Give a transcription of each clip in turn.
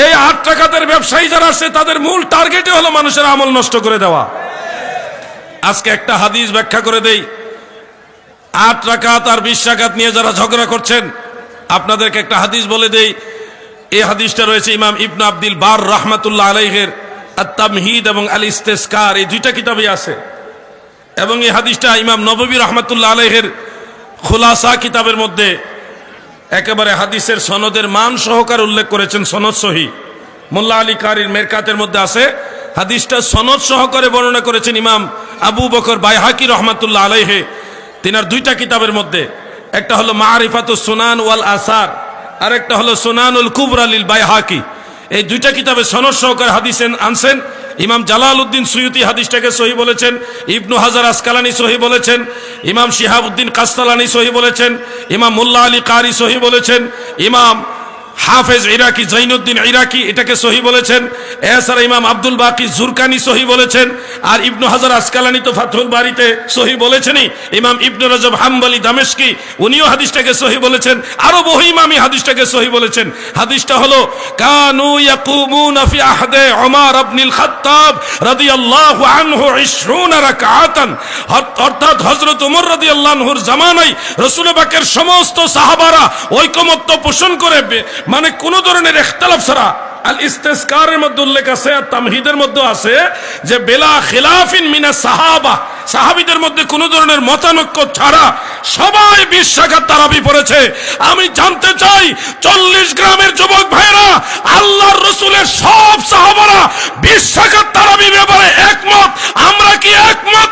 আট টাকাতের ব্যবসায়ী যারা আছে, তাদের মূল টার্গেটে হলো মানুষের আমল নষ্ট করে দেওয়া। আজকে একটা হাদিস ব্যাখ্যা করে দেই। আট রাকাত আর বিশ রাকাত নিয়ে যারা ঝগড়া করছেন, আপনাদেরকে একটা হাদিস বলে দেই। এই হাদিসটা রয়েছে ইমাম ইবনা আব্দুল বার রহমাতুল্লাহ আলাইহের আত্মামহিদ এবং আল ইস্তেস্কার এই দুইটা কিতাবই আছে। এবং এই হাদিসটা ইমাম নববী রহমাতুল্লাহ আলাইহের খুলাসা কিতাবের মধ্যে একেবারে হাদিসের সনদের মান সহকার উল্লেখ করেছেন সনদ সহি। মোল্লা আলী কারির মেরকাতের মধ্যে আছে, হাদিসটা সনদ সহকারে বর্ণনা করেছেন ইমাম আবু বকর বাইহাকি রহমাতুল্লাহ আলাইহে। তিনার দুইটা কিতাবের মধ্যে, একটা হলো মারিফাতুস সুনান ওয়াল আসার আর একটা হলো সুনানুল কুবরালিল বাইহাকি। এই দুইটা কিতাবে সনদ সহকারে হাদিস আনছেন ইমাম জালাল উদ্দিন সুয়ুতি হাদিসটাকে সহি বলেছেন, ইবনু হাজার আসকালানি সহি বলেছেন, ইমাম শিহাবুদ্দিন কাস্তালানি সহি বলেছেন, ইমাম মোল্লা আলী কারি সহি বলেছেন, ইমাম হাফেজ ইরাকি, জৈনুদ্দিন ইরাকি, এটাকে সহি বলেছেন। এছাড়া ইমাম আব্দুল বাকি জুরকানি সহি বলেছেন। আর ইবনু হাজার আসকালানি তো ফাতুল বাড়িতে সহি বলেছেনই। ইমাম ইবনু রজব হাম্বলি দামেশকি, উনিও হাদিসটাকে সহি বলেছেন। আরও বহু ইমামি হাদিসটাকে সহি বলেছেন। হাদিসটা হলো, কানু ইয়াকুমুনা ফি আহদে ওমর ইবনুল খাত্তাব রাদিয়াল্লাহু আনহু 20 রাকাতান অর্থাৎ হযরত ওমর রাদিয়াল্লাহু আনহুর জামানায় রাসূল পাকের সমস্ত সাহাবারা ঐকমত্য পোষণ করে মানে কোন ধরনের ইখতিলাফ ছাড়া। আল ইস্তেসকারের মধ্যে উল্লেখ আছে আর তামহিদের মধ্যে আছে যে, বেলা খিলাফিন মিনা সাহাবা, সাহাবিদের মধ্যে কোন ধরনের মতানৈক্য ছাড়া সবাই বিশ তারাবি পড়েছে। আমি জানতে চাই, চল্লিশ গ্রামের যুবক ভাইরা আল্লাহর রসুলের সব সাহাবারা বিশ শাখার তারাবি ব্যাপারে একমত? আমরা কি একমত?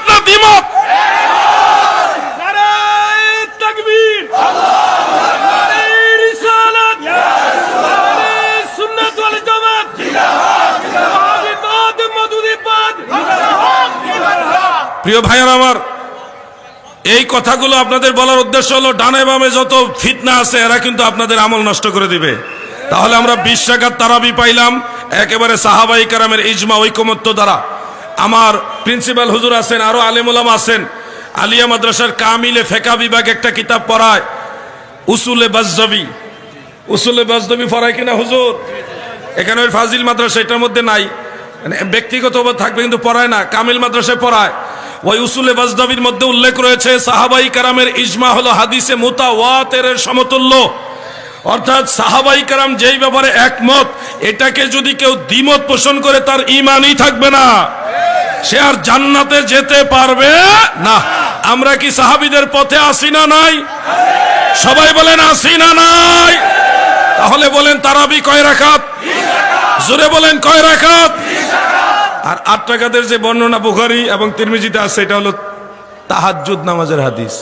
প্রিয় ভাইয়ার আমার, এই কথাগুলো আপনাদের বলার উদ্দেশ্য হলো, ডানে বামে যত ফিতনা আছে, এরা কিন্তু আপনাদের আমল নষ্ট করে দিবে। তাহলে আমরা বিশ তারাবি পাইলাম, একেবারে সাহাবাই কারামের ইজমা ঐকমত্য দ্বারা। আমার প্রিন্সিপাল হুজুর আছেন, আরও আলেমুলাম আছেন। আলিয়া মাদ্রাসার কামিলে ফেকা বিভাগ একটা কিতাব পড়ায়, উসুলে বাজবি উসুলে বাজদবি পড়ায় কিনা হুজুর? এখানে ওই ফাজিল মাদ্রাসা, এটার মধ্যে নাই। মানে ব্যক্তিগত থাকবে কিন্তু পড়ায় না, কামিল মাদ্রাসায় পড়ায়। ওই উসুলে বাজদাবির মধ্যে উল্লেখ রয়েছে, সাহাবাই কারামের ইজমা হলো হাদিসে মুতা ওয়াতের সমতুল্য। অর্থাৎ সাহাবাই কারাম যেই ব্যাপারে একমত, এটাকে যদি কেউ দ্বিমত পোষণ করে, তার ইমানই থাকবে না। সে আর জান্নাতে যেতে পারবে না। আমরা কি সাহাবিদের পথে আসি না নাই? সবাই বলেন, আসি না নাই। তাহলে বলেন, তারাবি কয় রাখাত জোরে বলেন, কয় রাখাত আর আট টাকাদের যে বর্ণনা বুখারি এবং তিরমিজিতে আছে এটা হলো তাহাজুদ নামাজের হাদিস।